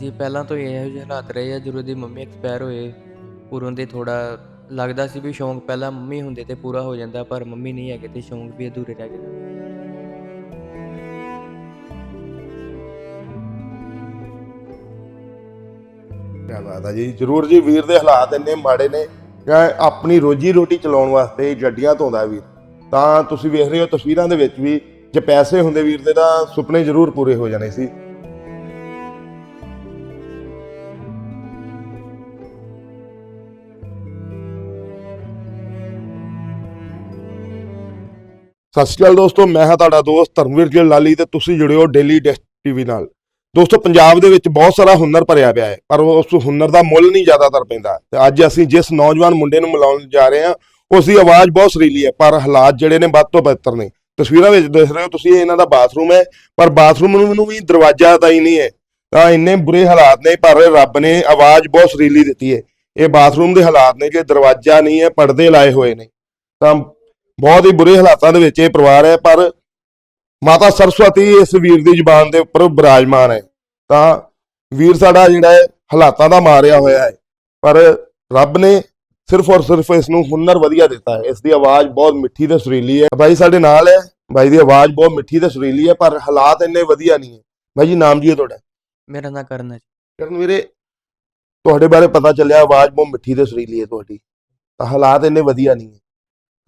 ਜੀ ਪਹਿਲਾਂ ਤੋਂ ਇਹੋ ਜਿਹੇ ਹਾਲਾਤ ਰਹੇ ਆ, ਜਦੋਂ ਦੀ ਮੰਮੀ ਐਕਸਪਾਇਰ ਹੋਏ, ਉਦੋਂ ਦੇ ਥੋੜਾ ਲੱਗਦਾ ਸੀ ਵੀ ਸ਼ੌਂਕ ਪਹਿਲਾਂ ਮੰਮੀ ਹੁੰਦੇ ਤੇ ਪੂਰਾ ਹੋ ਜਾਂਦਾ, ਪਰ ਮੰਮੀ ਨਹੀਂ ਹੈਗੇ ਤੇ ਸ਼ੌਂਕ ਵੀ ਅਧੂਰੇ ਰਹਿ ਗਏ। ਕਿਆ ਬਾਤ ਹੈ ਜੀ। ਜਰੂਰ ਜੀ, ਵੀਰ ਦੇ ਹਾਲਾਤ ਇੰਨੇ ਮਾੜੇ ਨੇ ਕਿ ਆਪਣੀ ਰੋਜੀ ਰੋਟੀ ਚਲਾਉਣ ਵਾਸਤੇ ਜੱਡੀਆਂ ਧੋਂਦਾ ਵੀਰ। ਤਾਂ ਤੁਸੀਂ ਵੇਖ ਰਹੇ ਹੋ ਤਸਵੀਰਾਂ ਦੇ ਵਿੱਚ ਵੀ ਜੇ ਪੈਸੇ ਹੁੰਦੇ ਵੀਰ ਦੇ, ਤਾਂ ਸੁਪਨੇ ਜ਼ਰੂਰ ਪੂਰੇ ਹੋ ਜਾਣੇ ਸੀ। ਸਤਿ ਸ਼੍ਰੀ ਅਕਾਲ ਦੋਸਤੋ, ਮੈਂ ਹਾਂ ਤੁਹਾਡਾ ਦੋਸਤ ਧਰਮਵੀਰ ਜੀ ਲਾਲੀ ਤੇ ਤੁਸੀਂ ਜੁੜੇ ਹੋ ਡੇਲੀ ਡੈਸਟ ਟੀਵੀ ਨਾਲ। ਦੋਸਤੋ, ਪੰਜਾਬ ਦੇ ਵਿੱਚ ਬਹੁਤ ਸਾਰਾ ਹੁਨਰ ਭਰਿਆ ਪਿਆ ਹੈ, ਪਰ ਉਸ ਹੁਨਰ ਦਾ ਮੁੱਲ ਨਹੀਂ ਜ਼ਿਆਦਾਤਰ ਪੈਂਦਾ। ਤੇ ਅੱਜ ਅਸੀਂ ਜਿਸ ਨੌਜਵਾਨ ਮੁੰਡੇ ਨੂੰ ਮਿਲਾਉਣ ਜਾ ਰਹੇ ਹਾਂ, ਉਸ ਦੀ ਆਵਾਜ਼ ਬਹੁਤ ਸੁਰੀਲੀ ਹੈ, ਪਰ ਹਾਲਾਤ ਜਿਹੜੇ ਨੇ ਵੱਧ ਤੋਂ ਬਿਹਤਰ ਨੇ। ਤਸਵੀਰਾਂ ਵਿੱਚ ਦੇਖ ਰਹੇ ਹੋ ਤੁਸੀਂ ਇਹਨਾਂ ਦਾ ਬਾਥਰੂਮ ਹੈ, ਪਰ ਬਾਥਰੂਮ ਨੂੰ ਵੀ ਦਰਵਾਜ਼ਾ ਤਾਂ ਹੀ ਨਹੀਂ ਹੈ। ਤਾਂ ਇੰਨੇ ਬੁਰੇ ਹਾਲਾਤ ਨੇ, ਪਰ ਰੱਬ ਨੇ ਆਵਾਜ਼ ਬਹੁਤ ਸੁਰੀਲੀ ਦਿੱਤੀ ਹੈ। ਇਹ ਬਾਥਰੂਮ ਦੇ ਹਾਲਾਤ ਨੇ, ਜੇ ਦਰਵਾਜ਼ਾ ਨਹੀਂ ਹੈ, ਪਰਦੇ ਲਾਏ ਹੋਏ ਨੇ। ਤਾਂ ਬਹੁਤ ਹੀ ਬੁਰੇ ਹਾਲਾਤਾਂ ਦੇ ਵਿੱਚ ਇਹ ਪਰਿਵਾਰ ਹੈ ਪਰ ਮਾਤਾ ਸਰਸਵਤੀ ਇਸ ਵੀਰ ਦੀ ਜ਼ੁਬਾਨ ਦੇ ਉੱਪਰ ਬਿਰਾਜਮਾਨ ਹੈ। ਤਾਂ ਵੀਰ ਸਾਡਾ ਜਿਹੜਾ ਹੈ ਹਾਲਾਤਾਂ ਦਾ ਮਾਰਿਆ ਹੋਇਆ ਹੈ। ਪਰ ਰੱਬ ਨੇ ਸਿਰਫ ਔਰ ਸਿਰਫ ਇਸ ਨੂੰ ਹੁਨਰ ਵਧੀਆ ਦਿੱਤਾ ਹੈ। ਇਸ ਦੀ ਆਵਾਜ਼ ਬਹੁਤ ਮਿੱਠੀ ਤੇ ਸੁਰੀਲੀ ਹੈ। ਬਾਈ ਸਾਡੇ ਨਾਲ ਹੈ। ਬਾਈ ਦੀ ਆਵਾਜ਼ ਬਹੁਤ ਮਿੱਠੀ ਤੇ ਸੁਰੀਲੀ ਹੈ ਪਰ ਹਾਲਾਤ ਇੰਨੇ ਵਧੀਆ ਨਹੀਂ ਹੈ। ਬਾਈ ਜੀ ਨਾਮ ਜੀ ਹੈ ਤੁਹਾਡਾ। ਮੇਰਾ ਨਾਂ ਕਰਨ ਹੈ। ਕਰਨ ਵੀਰੇ ਤੁਹਾਡੇ ਬਾਰੇ ਪਤਾ ਚੱਲਿਆ ਆਵਾਜ਼ ਬਹੁਤ ਮਿੱਠੀ ਤੇ ਸੁਰੀਲੀ ਹੈ ਤੁਹਾਡੀ। ਤਾਂ ਹਾਲਾਤ ਇੰਨੇ ਵਧੀਆ ਨਹੀਂ ਹੈ।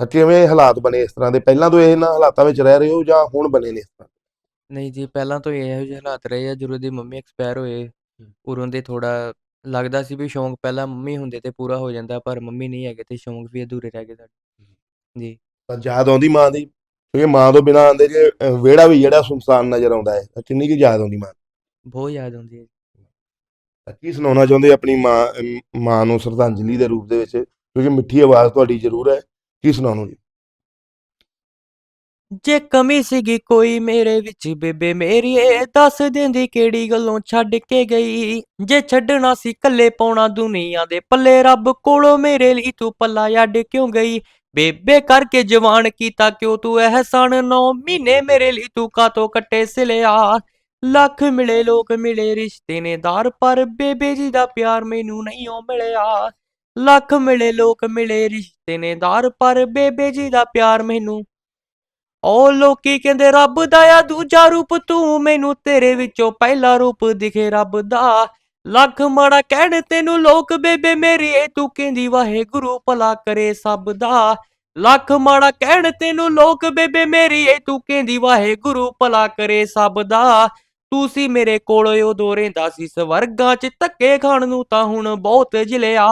ਕਿਵੇਂ ਹਾਲਾਤ ਬਣੇ ਇਸ ਤਰ੍ਹਾਂ ਦੇ? ਪਹਿਲਾਂ ਤੋਂ ਇਹਨਾਂ ਹਾਲਾਤਾਂ ਵਿੱਚ ਰਹਿ ਰਹੇ ਹੋ ਜਾਂ ਹੁਣ ਬਣੇ ਨੇ ਇਸ ਤਰ੍ਹਾਂ ਨਹੀਂ ਜੀ ਪਹਿਲਾਂ ਤੋਂ ਇਹੋ ਜਿਹੇ ਹਾਲਾਤ ਰਹੇ ਆ ਜਦੋਂ ਦੀ ਮੰਮੀ ਐਕਸਪਾਇਰ ਹੋਏ। ਉਦੋਂ ਦੇ ਥੋੜਾ ਲੱਗਦਾ ਸੀ ਵੀ ਸ਼ੌਂਕ ਪਹਿਲਾਂ ਮੰਮੀ ਹੁੰਦੇ ਤੇ ਪੂਰਾ ਹੋ ਜਾਂਦਾ ਪਰ ਮੰਮੀ ਨਹੀਂ ਹੈਗੇ ਤੇ ਸ਼ੌਂਕ ਵੀ ਅਧੂਰੇ ਰਹਿ ਗਏ ਸਾਡੇ। ਜੀ। ਤਾਂ ਯਾਦ ਆਉਂਦੀ ਮਾਂ ਦੀ? ਕਿਉਂਕਿ ਮਾਂ ਤੋਂ ਬਿਨਾਂ ਆਂਦੇ ਜੇ ਵਿਹੜਾ ਵੀ ਜਿਹੜਾ ਸੁਨਸਾਨ ਨਜ਼ਰ ਆਉਂਦਾ ਹੈ ਤਾਂ ਕਿੰਨੀ ਕੁ ਯਾਦ ਆਉਂਦੀ ਮਾਂ? ਬਹੁਤ ਯਾਦ ਆਉਂਦੀ ਹੈ ਤਾਂ ਕੀ ਸੁਣਾਉਣਾ ਚਾਹੁੰਦੇ ਆਪਣੀ ਮਾਂ ਮਾਂ ਨੂੰ ਸ਼ਰਧਾਂਜਲੀ ਦੇ ਰੂਪ ਦੇ ਵਿੱਚ? ਕਿਉਂਕਿ ਮਿੱਠੀ ਆਵਾਜ਼ ਤੁਹਾਡੀ ਜ਼ਰੂਰ ਹੈ। ਕੀ ਸੁਣਾਉਣੋ ਜੀ ਜੇ ਕਮੀ ਸੀਗੀ ਕੋਈ ਮੇਰੇ ਵਿੱਚ ਬੇਬੇ ਮੇਰੀਏ ਦੱਸ ਦਿੰਦੀ ਕਿਹੜੀ ਗੱਲੋਂ ਛੱਡ ਕੇ ਗਈ? ਜੇ ਛੱਡਣਾ ਸੀ ਕੱਲੇ ਪਾਉਣਾ ਦੁਨੀਆ ਦੇ ਪੱਲੇ, ਰੱਬ ਕੋਲੋਂ ਮੇਰੇ ਲਈ ਤੂੰ ਪੱਲਾ ਅੱਡ ਕਿਉਂ ਗਈ? ਬੇਬੇ ਕਰਕੇ ਜਵਾਨ ਕੀਤਾ ਕਿਉਂ ਤੂੰ ਅਹਿਸਾਨ ਨੌ ਮਹੀਨੇ ਮੇਰੇ ਲਈ ਤੂੰ ਕਾਤੋਂ ਕੱਟੇ ਸਿਲਿਆ? ਲੱਖ ਮਿਲੇ, ਲੋਕ ਮਿਲੇ ਰਿਸ਼ਤੇ ਨੇ ਦਾਰ ਪਰ ਬੇਬੇ ਜੀ ਦਾ ਪਿਆਰ ਮੈਨੂੰ ਨਹੀਂ ਓ ਮਿਲਿਆ। ਲੱਖ ਮਿਲੇ, ਲੋਕ ਮਿਲੇ ਰਿਸ਼ਤੇ ਨੇ ਦਾਰ ਪਰ ਬੇਬੇ ਜੀ ਦਾ ਪਿਆਰ ਮੈਨੂੰ। ਓ ਲੋਕੀ ਕਹਿੰਦੇ, ਰੱਬ ਦਾ ਆ ਦੂਜਾ ਰੂਪ, ਤੂੰ ਮੈਨੂੰ ਤੇਰੇ ਵਿੱਚੋਂ ਪਹਿਲਾ ਰੂਪ ਦਿਖੇ ਰੱਬ ਦਾ। ਲੱਖ ਮਾੜਾ ਕਹਿਣ, ਤੈਨੂੰ ਲੋਕ, ਬੇਬੇ ਮੇਰੀ ਏ ਤੂੰ ਕਹਿੰਦੀ, ਵਾਹਿਗੁਰੂ ਭਲਾ ਕਰੇ ਸਭ ਦਾ। ਲੱਖ ਮਾੜਾ ਕਹਿਣ, ਤੈਨੂੰ ਲੋਕ, ਬੇਬੇ ਮੇਰੀ ਏ ਤੂੰ ਕਹਿੰਦੀ, ਵਾਹਿਗੁਰੂ ਭਲਾ ਕਰੇ ਸਭ ਦਾ। ਤੂੰ ਸੀ ਮੇਰੇ ਕੋਲ, ਉਦੋਂ ਰਹਿੰਦਾ ਸੀ, ਸਵਰਗਾਂ 'ਚ ਧੱਕੇ ਖਾਣ ਨੂੰ ਤਾਂ ਹੁਣ ਬਹੁਤ ਜਿਲਿਆ।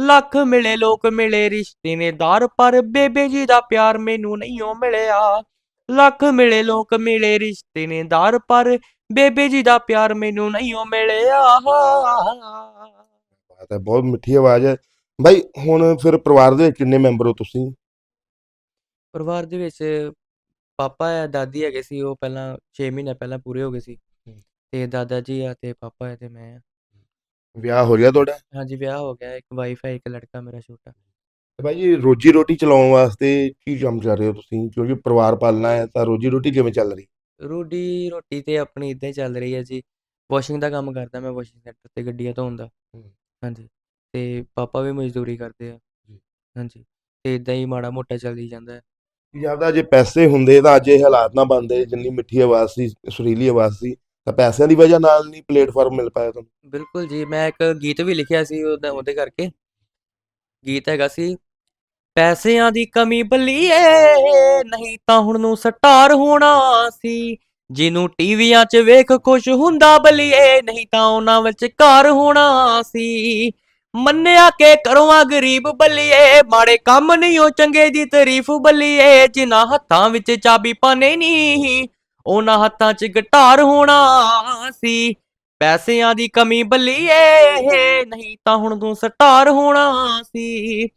ਲੱਖ ਮਿਲੇ ਲੋਕ ਮਿਲੇ ਰਿਸ਼ਤੇ ਨੇ ਦਾਰ ਪਰ ਬੇਬੇ ਜੀ ਦਾ ਪਿਆਰ ਮੈਨੂੰ ਨਹੀਂ ਓ ਮਿਲਿਆ। ਲੱਖ ਮਿਲੇ ਲੋਕ ਮਿਲੇ ਰਿਸ਼ਤੇ ਨੇ ਦਾਰ ਪਰ ਬੇਬੇ ਜੀ ਦਾ ਪਿਆਰ ਮੈਨੂੰ ਨਹੀਂ ਓ ਮਿਲਿਆ। ਬਾਤ ਹੈ ਬਹੁਤ ਮਿੱਠੀ ਆਵਾਜ਼ ਹੈ। ਬਾਈ ਹੁਣ ਫਿਰ ਪਰਿਵਾਰ ਦੇ ਵਿੱਚ ਕਿੰਨੇ ਮੈਂਬਰ ਹੋ ਤੁਸੀਂ? ਪਰਿਵਾਰ ਦੇ ਵਿੱਚ ਪਾਪਾ ਆ ਦਾਦੀ ਹੈਗੇ ਸੀ ਉਹ ਪਹਿਲਾਂ 6 ਮਹੀਨੇ ਪਹਿਲਾਂ ਪੂਰੇ ਹੋ ਗਏ ਸੀ। ਹੂੰ। ਤੇ ਦਾਦਾ ਜੀ ਆ ਤੇ ਪਾਪਾ ਹੈ ਤੇ ਮੈਂ ਆ। ਵਿਆਹ ਹੋ ਗਿਆ ਤੁਹਾਡਾ? ਹਾਂਜੀ ਵਿਆਹ ਹੋ ਗਿਆ ਇੱਕ ਵਾਈਫ ਹੈ ਇੱਕ ਲੜਕਾ ਮੇਰਾ ਛੋਟਾ। ਤੇ ਬਾਈ ਜੀ ਰੋਜੀ ਰੋਟੀ ਚਲਾਉਣ ਵਾਸਤੇ ਕੀ ਕੰਮ ਕਰ ਰਹੇ ਹੋ ਤੁਸੀਂ? ਕਿਉਂਕਿ ਪਰਿਵਾਰ ਪਾਲਣਾ ਹੈ ਤਾਂ ਰੋਜੀ ਰੋਟੀ ਕਿਵੇਂ ਚੱਲ ਰਹੀ? ਰੋਟੀ ਰੋਟੀ ਤੇ ਆਪਣੀ ਇਦਾਂ ਹੀ ਚੱਲ ਰਹੀ ਹੈ ਜੀ। ਵਾਸ਼ਿੰਗ ਦਾ ਕੰਮ ਕਰਦਾ ਮੈਂ ਵਾਸ਼ਿੰਗ ਸੈਂਟਰ ਤੇ ਗੱਡੀਆਂ ਧੋਣ ਦਾ। ਹੂੰ। ਹਾਂਜੀ ਤੇ ਪਾਪਾ ਵੀ ਮਜ਼ਦੂਰੀ ਕਰਦੇ ਆ। ਜੀ। ਹਾਂਜੀ ਤੇ ਇਦਾਂ ਹੀ ਮਾੜਾ ਮੋਟਾ ਚੱਲਦੀ ਜਾਂਦਾ ਹੈ। ਜੇ ਪੈਸੇ ਹੁੰਦੇ ਤਾਂ ਅੱਜ ਇਹ ਹਾਲਾਤ ਨਾ ਬਣਦੇ ਜਿੰਨੀ ਮਿੱਠੀ ਆਵਾਜ਼ ਸੀ ਸੁਰੀਲੀ ਆਵਾਜ਼ ਸੀ। ਤਾਂ ਪੈਸਿਆਂ ਦੀ ਵਜ੍ਹਾ ਨਾਲ ਨਹੀਂ ਪਲੇਟਫਾਰਮ ਮਿਲ ਪਾਇਆ ਤੁਹਾਨੂੰ? ਬਿਲਕੁਲ ਜੀ, ਮੈਂ ਇੱਕ ਗੀਤ ਵੀ ਲਿਖਿਆ ਸੀ ਉਹਦਾ, ਉਹਦੇ ਕਰਕੇ। ਗੀਤ ਹੈਗਾ ਸੀ, ਪੈਸਿਆਂ ਦੀ ਕਮੀ ਬਲੀਏ, ਨਹੀਂ ਤਾਂ ਹੁਣ ਨੂੰ ਸਟਾਰ ਹੋਣਾ ਸੀ। ਜਿਹਨੂੰ ਟੀਵੀਆਂ 'ਚ ਵੇਖ ਖੁਸ਼ ਹੁੰਦਾ ਬਲੀਏ, ਨਹੀਂ ਤਾਂ ਉਹਨਾਂ ਵਿੱਚ ਘਰ ਹੋਣਾ ਸੀ। ਮੰਨਿਆ ਕਿ ਕਰਵਾ ਗਰੀਬ ਬੱਲੀਏ, ਮਾੜੇ ਕੰਮ ਨਹੀਂ ਉਹ ਚੰਗੇ ਦੀ ਤਾਰੀਫ ਬੱਲੀਏ, ਜਿਨ੍ਹਾਂ ਹੱਥਾਂ ਵਿੱਚ ਚਾਬੀ ਪਾਣੇ ਨਹੀਂ ਉਹਨਾਂ ਹੱਥਾਂ 'ਚ ਗਿਟਾਰ ਹੋਣਾ ਸੀ। ਪੈਸਿਆਂ ਦੀ ਕਮੀ ਬੱਲੀਏ ਨਹੀਂ ਤਾਂ ਹੁਣ ਤੂੰ ਸਟਾਰ ਹੋਣਾ ਸੀ।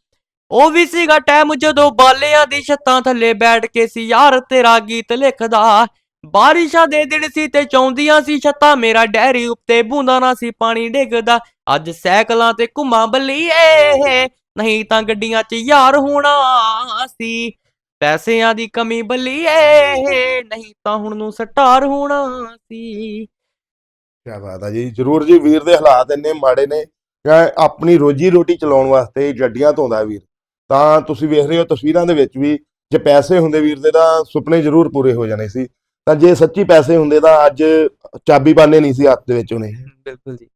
ਉਹ ਵੀ ਸੀਗਾ ਟਾਈਮ ਜਦੋਂ ਬਾਲਿਆਂ ਦੀ ਛੱਤਾਂ ਥੱਲੇ ਬੈਠ ਕੇ ਸੀ। ਯਾਰ ਤੇਰਾ ਗੀਤ ਲਿਖਦਾ, ਬਾਰਿਸ਼ਾਂ ਦੇ ਦਿਨ ਸੀ ਤੇ ਚੌਂਦੀਆਂ ਸੀ ਛੱਤਾਂ, ਮੇਰਾ ਡੈਰੀ ਉੱਤੇ ਬੂੰਦਾ ਨਾ ਸੀ, ਪਾਣੀ ਡਿੱਗਦਾ। ਅੱਜ ਸਾਈਕਲਾਂ ਤੇ ਘੁੰਮਾਂ ਬੱਲੀਏ ਨਹੀਂ ਤਾਂ ਗੱਡੀਆਂ 'ਚ ਯਾਰ ਹੋਣਾ ਸੀ। ਪੈਸਿਆਂ ਦੀ ਕਮੀ ਬੱਲੀਏ ਨਹੀਂ ਤਾਂ ਹੁਣ ਨੂੰ ਸਟਾਰ ਹੋਣਾ ਸੀ। ਕਿਆ ਬਾਤ ਆ ਜੀ ਜਰੂਰ ਜੀ ਵੀਰ ਦੇ ਹਾਲਾਤ ਇੰਨੇ ਮਾੜੇ ਨੇ। ਕਿ ਆਪਣੀ ਰੋਜੀ ਰੋਟੀ ਚਲਾਉਣ ਵਾਸਤੇ ਗੱਡੀਆਂ ਧੋਂਦਾ ਵੀਰ। ਤਾਂ ਤੁਸੀਂ ਵੇਖ ਰਹੇ ਹੋ ਤਸਵੀਰਾਂ ਦੇ ਵਿੱਚ ਵੀ ਜੇ ਪੈਸੇ ਹੁੰਦੇ ਵੀਰ ਦੇ ਤਾਂ ਸੁਪਨੇ ਜ਼ਰੂਰ ਪੂਰੇ ਹੋ ਜਾਣੇ ਸੀ। ਤਾਂ ਜੇ ਸੱਚੀ ਪੈਸੇ ਹੁੰਦੇ ਤਾਂ ਅੱਜ ਚਾਬੀ ਬਾਨੇ ਨਹੀਂ ਸੀ ਹੱਥ ਦੇ ਵਿੱਚ ਉਹਨੇ। ਬਿਲਕੁਲ ਜੀ।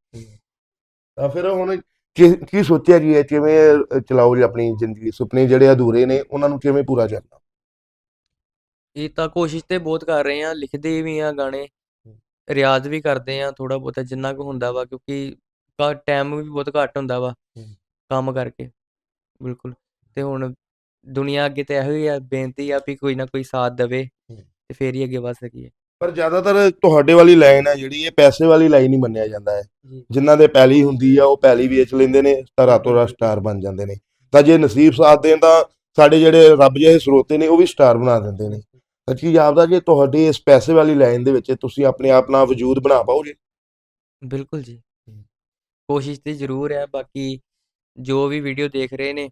ਤਾਂ ਫਿਰ ਹੁਣ ਕੀ ਕੀ ਸੋਚਿਆ ਜੀ ਕਿਵੇਂ ਚਲਾਓ ਜੀ ਆਪਣੀ ਜ਼ਿੰਦਗੀ? ਸੁਪਨੇ ਜਿਹੜੇ ਅਧੂਰੇ ਨੇ ਉਹਨਾਂ ਨੂੰ ਕਿਵੇਂ ਪੂਰਾ ਕਰਨਾ? ਇਹ ਤਾਂ ਕੋਸ਼ਿਸ਼ ਤੇ ਬਹੁਤ ਕਰ ਰਹੇ ਆ ਲਿਖਦੇ ਵੀ ਆ ਗਾਣੇ ਰਿਆਜ਼ ਵੀ ਕਰਦੇ ਆ ਥੋੜਾ ਬਹੁਤਾ ਜਿੰਨਾ ਕੁ ਹੁੰਦਾ ਵਾ ਕਿਉਂਕਿ ਟਾਈਮ ਵੀ ਬਹੁਤ ਘੱਟ ਹੁੰਦਾ ਵਾ। ਕੰਮ ਕਰਕੇ ਬਿਲਕੁਲ। ਤੇ ਹੁਣ ਦੁਨੀਆ ਅੱਗੇ ਤੇ ਇਹੋ ਹੀ ਆ ਬੇਨਤੀ ਆ ਵੀ ਕੋਈ ਨਾ ਕੋਈ ਸਾਥ ਦੇਵੇ। ਤੇ ਫੇਰ ਹੀ ਅੱਗੇ ਵਧ ਸਕੀਏ। ਪਰ ਜ਼ਿਆਦਾਤਰ ਤੁਹਾਡੇ ਵਾਲੀ ਲਾਈਨ ਹੈ ਜਿਹੜੀ ਇਹ ਪੈਸੇ ਵਾਲੀ ਲਾਈਨ ਹੀ ਮੰਨਿਆ ਜਾਂਦਾ ਹੈ। ਜਿਨ੍ਹਾਂ ਦੇ ਪੈਲੀ ਹੁੰਦੀ ਆ ਉਹ ਪੈਲੀ ਵੇਚ ਲੈਂਦੇ ਨੇ ਤਾਂ ਰਾਤੋਂ ਰਾਤ ਸਟਾਰ ਬਣ ਜਾਂਦੇ ਨੇ। ਤਾਂ ਜੇ ਨਸੀਬ ਸਾਥ ਦੇਣ ਤਾਂ ਸਾਡੇ ਜਿਹੜੇ ਰੱਬ ਜਿਹੇ ਸਰੋਤੇ ਨੇ ਉਹ ਵੀ ਸਟਾਰ ਬਣਾ ਦਿੰਦੇ ਨੇ। ਤਾਂ ਕੀ ਆਪਦਾ ਜੇ ਤੁਹਾਡੀ ਇਸ ਪੈਸੇ ਵਾਲੀ ਲਾਈਨ ਦੇ ਵਿੱਚ ਤੁਸੀਂ ਆਪਣੇ ਆਪ ਨਾਲ ਵਜੂਦ ਬਣਾ ਪਾਓਗੇ? ਬਿਲਕੁਲ ਜੀ। ਕੋਸ਼ਿਸ਼ ਤੇ ਜ਼ਰੂਰ ਹੈ ਬਾਕੀ ਜੋ ਵੀ ਵੀਡੀਓ ਦੇਖ ਰਹੇ ਨੇ।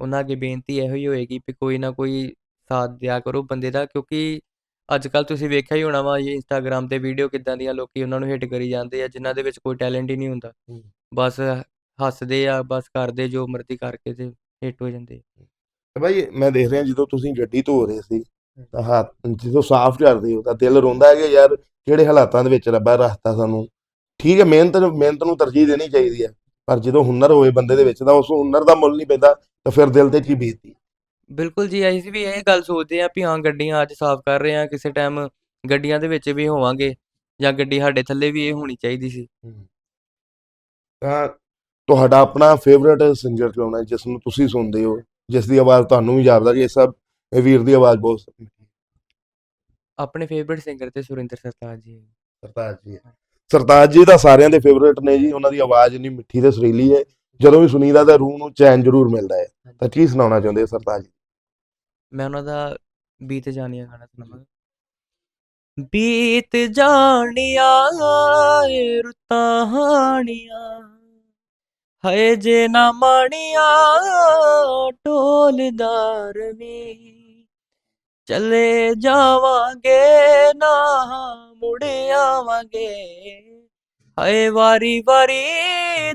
ਉਹਨਾਂ ਅੱਗੇ ਬੇਨਤੀ ਇਹੋ ਹੀ ਹੋਏਗੀ ਵੀ ਕੋਈ ਨਾ ਕੋਈ ਸਾਥ ਦਿਆ ਕਰੋ ਬੰਦੇ ਦਾ ਕਿਉਂਕਿ ਅੱਜ ਕੱਲ ਤੁਸੀਂ ਵੇਖਿਆ ਹੀ ਹੋਣਾ ਵਾ ਇਹ ਇੰਸਟਾਗ੍ਰam ਤੇ ਵੀਡੀਓ ਕਿੱਦਾਂ ਦੀਆਂ ਲੋਕੀ ਉਹਨਾਂ ਨੂੰ ਹਿੱਟ ਕਰੀ ਜਾਂਦੇ ਆ ਜਿਨ੍ਹਾਂ ਦੇ ਵਿੱਚ ਕੋਈ ਟੈਲੈਂਟ ਹੀ ਨਹੀਂ ਹੁੰਦਾ। ਹੂੰ। ਬਸ ਹੱਸਦੇ ਆ ਬਸ ਕਰਦੇ ਜੋ ਮਰਜ਼ੀ ਕਰਕੇ ਤੇ ਹਿੱਟ ਹੋ ਜਾਂਦੇ ਤੇ ਭਾਈ ਮੈਂ ਦੇਖ ਰਿਹਾ ਜਦੋਂ ਤੁਸੀਂ ਗੱਡੀ ਧੋ ਰਹੇ ਸੀ ਤਾਂ ਹੱਥ ਜਦੋਂ ਸਾਫ਼ ਕਰਦੇ ਹੋ ਤਾਂ ਦਿਲ ਰੋਂਦਾ ਹੈ ਕਿ ਯਾਰ ਕਿਹੜੇ ਹਾਲਾਤਾਂ ਦੇ ਵਿੱਚ ਰੱਬਾ ਰੱਖਤਾ ਸਾਨੂੰ। ਠੀਕ ਹੈ ਮਿਹਨਤ ਮਿਹਨਤ ਨੂੰ ਤਰਜੀਹ ਦੇਣੀ ਚਾਹੀਦੀ ਹੈ ਪਰ ਜਦੋਂ ਹੁਨਰ ਹੋਵੇ ਬੰਦੇ ਦੇ ਵਿੱਚ ਤਾਂ ਉਸ ਹੁਨਰ ਦਾ ਮੁੱਲ ਨਹੀਂ ਪੈਂਦਾ ਤਾਂ ਫਿਰ ਦਿਲ ਤੇ ਕੀ ਬੀਤਦੀ? ਬਿਲਕੁਲ ਜੀ ਅਸੀਂ ਵੀ ਇਹ ਗੱਲ ਸੋਚਦੇ ਆ ਵੀ ਹਾਂ ਗੱਡੀਆਂ ਅੱਜ ਸਾਫ਼ ਕਰ ਰਹੇ ਆ ਕਿਸੇ ਟਾਈਮ ਗੱਡੀਆਂ ਦੇ ਵਿੱਚ ਵੀ ਹੋਵਾਂਗੇ ਜਾਂ ਗੱਡੀ ਸਾਡੇ ਥੱਲੇ ਵੀ ਇਹ ਹੋਣੀ ਚਾਹੀਦੀ ਸੀ। ਤਾਂ ਤੁਹਾਡਾ ਆਪਣਾ ਫੇਵਰਿਟ ਸਿੰਗਰ ਕੌਣ ਹੈ ਜਿਸ ਨੂੰ ਤੁਸੀਂ ਸੁਣਦੇ ਹੋ ਜਿਸ ਦੀ ਆਵਾਜ਼ ਤੁਹਾਨੂੰ ਵੀ ਜਾਪਦਾ ਕਿ ਇਹ ਸਭ ਇਹ ਵੀਰ ਦੀ ਆਵਾਜ਼ ਬਹੁਤ ਆਪਣੇ ਫੇਵਰਿਟ ਸਿੰਗਰ ਤੇ ਸੁਰਿੰਦਰ ਸਰਤਾਜ ਜੀ। ਸਰਤਾਜ ਜੀ। ਸਰਤਾਜ ਜੀ ਤਾਂ ਸਾਰਿਆਂ ਦੇ ਫੇਵਰਿਟ ਨੇ ਜੀ ਉਹਨਾਂ ਦੀ ਆਵਾਜ਼ ਇੰਨੀ ਮਿੱਠੀ ਤੇ ਸੁਰੀਲੀ ਹੈ ਜਦੋਂ ਵੀ ਸੁਣੀਦਾ ਤਾਂ ਰੂਹ ਨੂੰ ਚੈਨ ਜ਼ਰੂਰ ਮਿਲਦਾ ਹੈ। ਤਾਂ ਕੀ ਸੁਣਾਉਣਾ ਚਾਹੁੰਦੇ ਹੋ ਸਰਤਾਜ ਜੀ? ਮੈਂ ਉਹਨਾਂ ਦਾ ਬੀਤ ਜਾਣੀਆਂ ਗਾਣਾ ਸੁਣਾਵਾਂਗਾ। ਬੀਤ ਜਾਣੀਆਂ ਏ ਰੁੱਤਾਂ ਹਾਣੀਆਂ ਹਏ ਜੇ ਨਾ ਮਾਣੀਆਂ ਢੋਲਦਾਰ ਵੀ। ਚਲੇ ਜਾਵਾਂਗੇ ਨਾ ਮੁੜ ਆਵਾਂਗੇ ਹਏ ਵਾਰੀ ਵਾਰੀ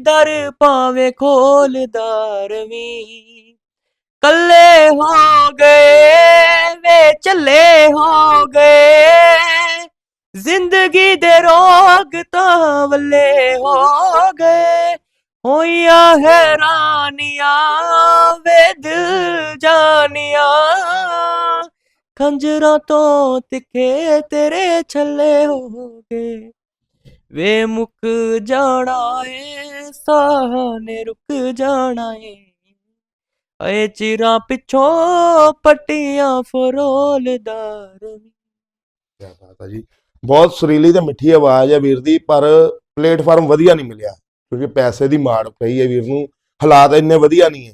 ਦਰ ਪਾਵੇ ਖੋਲਦਾਰ ਵੀ। ਕੱਲੇ ਹੋ ਗਏ ਵੇ ਚੱਲੇ ਹੋ ਗਏ ਜ਼ਿੰਦਗੀ ਦੇ ਰੋਗ ਤਾਂ ਵੱਲੇ ਹੋ ਗਏ ਹੋਈਆਂ ਹੈਰਾਨੀਆਂ ਵੇ ਦਿਲ ਜਾਨੀਆਂ। ਖੰਜਰਾਂ ਤੋਂ ਤਿੱਖੇ ਤੇਰੇ ਛੱਲੇ ਹੋ ਗਏ ਵੇ ਮੁੱਕ ਜਾਣਾ ਏ, ਸਾਹ ਨੇ ਰੁਕ ਜਾਣਾ ਏ। ਏ ਚਿਰਾਂ ਪਿੱਛੋਂ ਪੱਟੀਆਂ ਫਰੋਲਦਾਰ ਕਿਆ ਬਾਤ ਹੈ ਜੀ। ਬਹੁਤ ਸੁਰੀਲੀ ਤੇ ਮਿੱਠੀ ਆਵਾਜ਼ ਹੈ ਵੀਰ ਦੀ, ਪਰ ਪਲੇਟਫਾਰਮ ਵਧੀਆ ਨਹੀਂ ਮਿਲਿਆ, ਕਿਉਂਕਿ ਪੈਸੇ ਦੀ ਮਾਰ ਪਈ ਹੈ ਵੀਰ ਨੂੰ। ਹਾਲਾਤ ਇੰਨੇ ਵਧੀਆ ਨਹੀਂ ਹੈ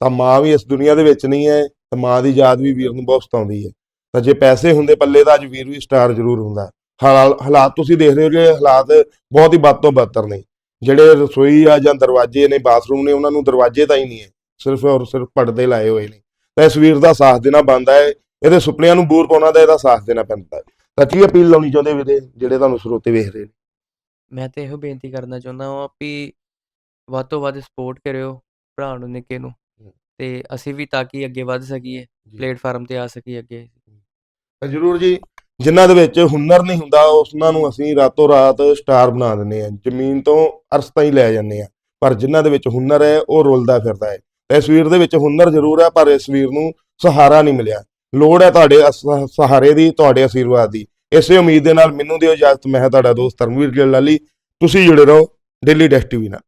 ਤਾਂ ਮਾਂ ਵੀ ਇਸ ਦੁਨੀਆ ਦੇ ਵਿੱਚ ਨਹੀਂ ਹੈ ਤੇ ਮਾਂ ਦੀ ਯਾਦ ਵੀ ਵੀਰ ਨੂੰ ਬਹੁਤ ਸਤਾਉਂਦੀ ਹੈ ਤਾਂ ਜੇ ਪੈਸੇ ਹੁੰਦੇ ਪੱਲੇ ਤਾਂ ਅੱਜ ਵੀਰ ਵੀ ਸਟਾਰ ਜ਼ਰੂਰ ਹੁੰਦਾ। ਹਾਲ- ਹਾਲਾਤ ਤੁਸੀਂ ਦੇਖ ਰਹੇ ਹੋ ਕਿ ਹਾਲਾਤ ਬਹੁਤ ਹੀ ਬਦ ਤੋਂ ਬੱਤਰ ਨੇ। ਜਿਹੜੇ ਰਸੋਈ ਆ ਜਾਂ ਦਰਵਾਜ਼ੇ ਨੇ, ਬਾਥਰੂਮ ਨੇ, ਉਹਨਾਂ ਨੂੰ ਦਰਵਾਜ਼ੇ ਤਾਂ ਹੀ ਨਹੀਂ ਹੈ ਸਿਰਫ ਔਰ ਸਿਰਫ ਪਰਦੇ ਲਾਏ ਹੋਏ ਨੇ। ਤਾਂ ਇਸ ਵੀਰ ਦਾ ਸਾਥ ਦੇਣਾ ਬਣਦਾ ਹੈ ਇਹਦੇ ਸੁਪਨਿਆਂ ਨੂੰ ਬੂਰ ਪਾਉਣਾ ਤਾਂ ਇਹਦਾ ਸਾਥ ਦੇਣਾ ਪੈਂਦਾ ਹੈ ਤਾਂ ਕੀ ਅਪੀਲ ਲਾਉਣੀ ਚਾਹੁੰਦੇ ਵੀਰੇ ਜਿਹੜੇ ਤੁਹਾਨੂੰ ਸਰੋਤੇ ਵੇਖ ਰਹੇ ਨੇ? ਮੈਂ ਤੇ ਇਹੋ ਬੇਨਤੀ ਕਰਨਾ ਚਾਹੁੰਦਾ ਹਾਂ ਵੀ ਵੱਧ ਤੋਂ ਵੱਧ ਸਪੋਰਟ ਕਰਿਓ ਭਰਾ ਨੂੰ ਨਿੱਕੇ ਨੂੰ। ਤੇ ਅਸੀਂ ਵੀ ਤਾਂ ਕਿ ਅੱਗੇ ਵੱਧ ਸਕੀਏ ਪਲੇਟਫਾਰਮ ਤੇ ਆ ਸਕੀਏ ਅੱਗੇ। ਤਾਂ ਜ਼ਰੂਰ ਜੀ ਜਿਨ੍ਹਾਂ ਦੇ ਵਿੱਚ ਹੁਨਰ ਨਹੀਂ ਹੁੰਦਾ ਉਹਨਾਂ ਨੂੰ ਅਸੀਂ ਰਾਤੋਂ ਰਾਤ ਸਟਾਰ ਬਣਾ ਦਿੰਦੇ ਆ ਜ਼ਮੀਨ ਤੋਂ ਅਰਸ਼ ਤਾਈਂ ਲੈ ਜਾਂਦੇ ਆ ਪਰ ਜਿਨ੍ਹਾਂ ਦੇ ਵਿੱਚ ਹੁਨਰ ਹੈ ਉਹ ਰੁਲਦਾ ਫਿਰਦਾ ਹੈ। ਇਸ ਵੀਰ ਦੇ ਵਿੱਚ ਹੁਨਰ ਜ਼ਰੂਰ ਹੈ ਪਰ ਇਸ ਵੀਰ ਨੂੰ ਸਹਾਰਾ ਨਹੀਂ ਮਿਲਿਆ। ਲੋੜ ਹੈ ਤੁਹਾਡੇ ਸਹਾਰੇ ਦੀ, ਤੁਹਾਡੇ ਆਸ਼ੀਰਵਾਦ ਦੀ। ਇਸੇ ਉਮੀਦ ਦੇ ਨਾਲ ਮੈਨੂੰ ਦਿਓ ਇਜਾਜ਼ਤ, ਮੈਂ ਤੁਹਾਡਾ ਦੋਸਤ ਧਰਮਵੀਰ ਗਿੱਲ ਲਾਲੀ। ਤੁਸੀਂ ਜੁੜੇ ਰਹੋ ਡੇਲੀ ਡੈਸਟ ਟੀਵੀ ਨਾਲ।